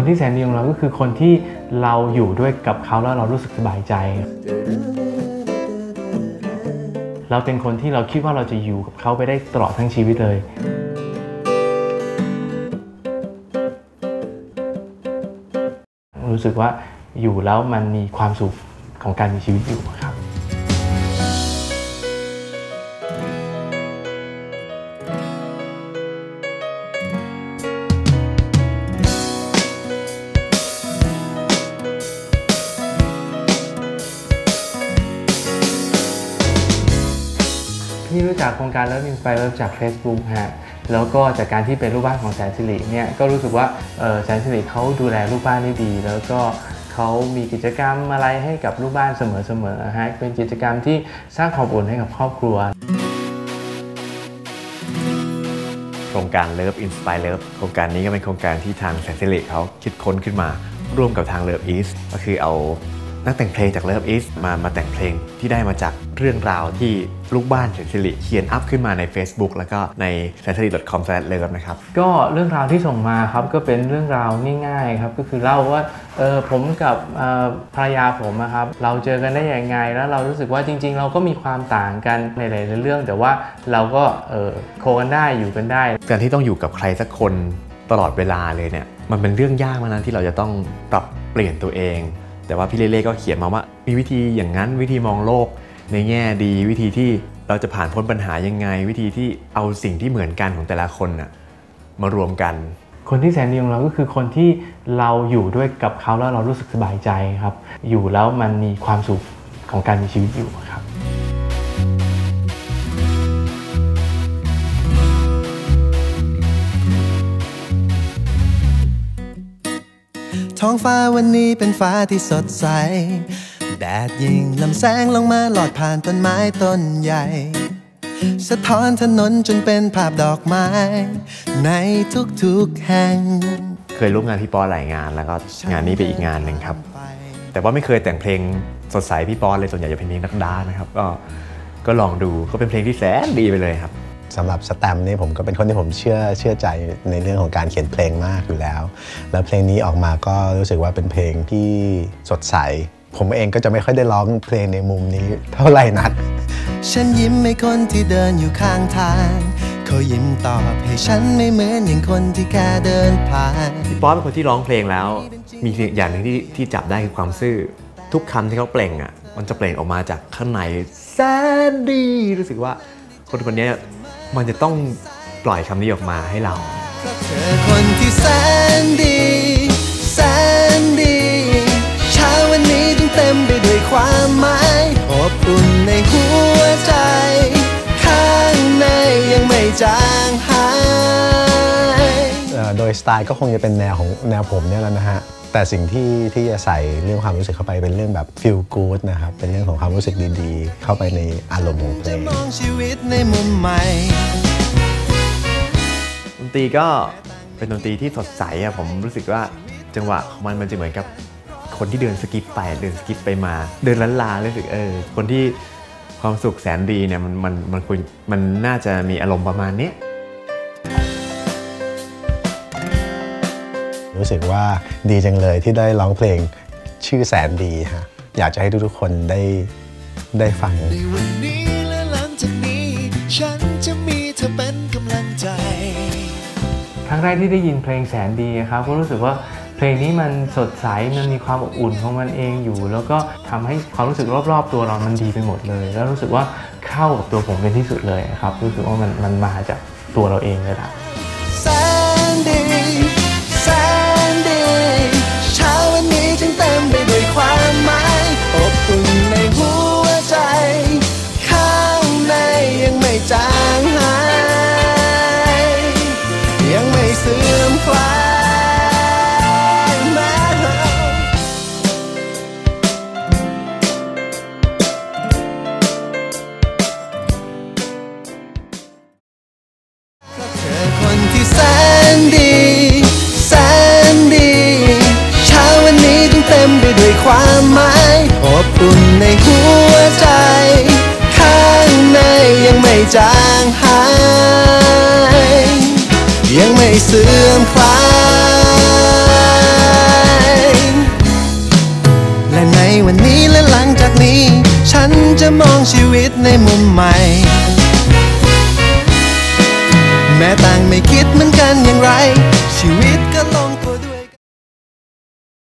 คนที่แสนดีของเราก็คือคนที่เราอยู่ด้วยกับเขาแล้วเรารู้สึกสบายใจ เราเป็นคนที่เราคิดว่าเราจะอยู่กับเขาไปได้ตลอดทั้งชีวิตเลยรู้สึกว่าอยู่แล้วมันมีความสุขของการมีชีวิตอยู่ครับ พี่รู้จักโครงการ Love Inspire จาก Facebook ฮะแล้วก็จากการที่เป็นลูกบ้านของแสนสิริเนี่ยก็รู้สึกว่าแสนสิริเขาดูแลลูกบ้านได้ดี แล้วก็เขามีกิจกรรมอะไรให้กับลูกบ้านเสมอๆฮะเป็นกิจกรรมที่สร้างความอบอุ่นให้กับครอบครัวโครงการ Love Inspire Love โครงการนี้ก็เป็นโครงการที่ทางแสนสิริเขาคิดค้นขึ้นมาร่วมกับทาง Love East ก็คือเอา นักแต่งเพลงจาก Love East มามาแต่งเพลงที่ได้มาจากเรื่องราวที่ลูกบ้านแสนสิริเขียนอัพขึ้นมาใน Facebook แล้วก็ใน s a n s i r i c o m l o v e นะครับ ก็เรื่องราวที่ส่งมาครับก็เป็นเรื่องราวง่ายๆครับก็คือเล่าว่าเออผมกับเอ่อภรรยาผมอะครับเราเจอกันได้ยังไง แล้วเรารู้สึกว่าจริง ๆ เราก็มีความต่างกันในหลายๆเรื่อง แต่ว่าเราก็เออโคกันได้อยู่กันได้ การที่ต้องอยู่กับใครสักคนตลอดเวลาเลยเนี่ยมันเป็นเรื่องยากมากนะที่เราจะต้องปรับเปลี่ยนตัวเอง แต่ว่าพี่เล่ๆก็เขียนมาว่า มีวิธีอย่างนั้นวิธีมองโลก ในแง่ดีวิธีที่เราจะผ่านพ้นปัญหายังไง วิธีที่เอาสิ่งที่เหมือนกันของแต่ละคนน่ะมารวมกัน คนที่แสนดีของเราก็คือคนที่เราอยู่ด้วยกับเขาแล้วเรารู้สึกสบายใจครับ อยู่แล้วมันมีความสุขของการมีชีวิตอยู่ ท้องฟ้าวันนี้เป็นฟ้าที่สดใส แดดยิงลำแสงลงมาหลอดผ่านต้นไม้ต้นใหญ่ สะท้อนถนนจนเป็นภาพดอกไม้ ในทุกๆแห่ง เคยร่วมงานพี่ปอหลายงานแล้วก็งานนี้เป็นอีกงานหนึ่งครับ แต่ว่าไม่เคยแต่งเพลงสดใสพี่ปอเลยส่วนใหญ่จะเป็นเพลงนักดานะครับ ก็ก็ลองดูก็เป็นเพลงที่แสนดีไปเลยครับ สำหรับสแตมป์นี่ผมก็เป็นคนที่ผมเชื่อเชื่อใจในเรื่องของการเขียนเพลงมากอยู่แล้ว แล้วเพลงนี้ออกมาก็รู้สึกว่าเป็นเพลงที่สดใส ผมเองก็จะไม่ค่อยได้ร้องเพลงในมุมนี้เท่าไหร่นัก ฉันยิ้มให้คนที่เดินอยู่ข้างทางเขายิ้มตอบให้ฉันไม่เหมือนอย่างคนที่แค่เดินผ่านพี่ป๊อปเป็นคนที่ร้องเพลงแล้ว มีสิ่งอย่างหนึ่งที่ที่จับได้คือความซื่อ ทุกคำที่เขาเปล่งอะมันจะเปล่งออกมาจากข้างในแสนดีรู้สึกว่าคนคนนี้ มันจะต้องปล่อยคำนี้ออกมาให้เราเพราะเธอคนที่แสนดีแสนดีเช้าวันนี้จึงเต็มไปด้วยความหมายอบอุ่นในหัวใจ ข้างในยังไม่จางหายเอ่อโดยสไตล์ก็คงจะเป็นแนวของแนวผมเนี่ยแหล้วนะฮะ แต่สิ่งที่ที่จะใส่เรื่องความรู้สึกเข้าไปเป็นเรื่องแบบ feel good นะครับ เป็นเรื่องของความรู้สึกดีๆ เข้าไปในอารมณ์ของเพลงดนตรีก็เป็นดนตรีที่สดใสอะผมรู้สึกว่าจังหวะของมันมันจะเหมือนกับคนที่เดินสกิปไปเดินสกิปไปมา เดินล้านลารู้สึกเออคนที่ความสุขแสนดีเนี่ยมันมันมันควรมันน่าจะมีอารมณ์ประมาณนี้ รู้สึกว่าดีจังเลยที่ได้ร้องเพลงชื่อแสนดีฮะอยากจะให้ทุกๆคนได้ได้ฟังในวันนี้และหลังจากนี้ ฉันจะมีเธอเป็นกำลังใจครั้งแรกที่ได้ยินเพลงแสนดีครับก็รู้สึกว่าเพลงนี้มันสดใสมันมีความอบอุ่นของมันเองอยู่ แล้วก็ทำให้ความรู้สึกรอบๆ ตัวเรามันดีไปหมดเลย แล้วรู้สึกว่าเข้ากับตัวผมเป็นที่สุดเลยครับรู้สึกว่ามันมันมาจากตัวเราเองเลยครั ในหัวใจ ข้างในยังไม่จางหาย ยังไม่เสื่อมคลาย และในวันนี้และหลังจากนี้ ฉันจะมองชีวิตในมุมใหม่ แม้ต่างไม่คิดเหมือนกันอย่างไรชีวิต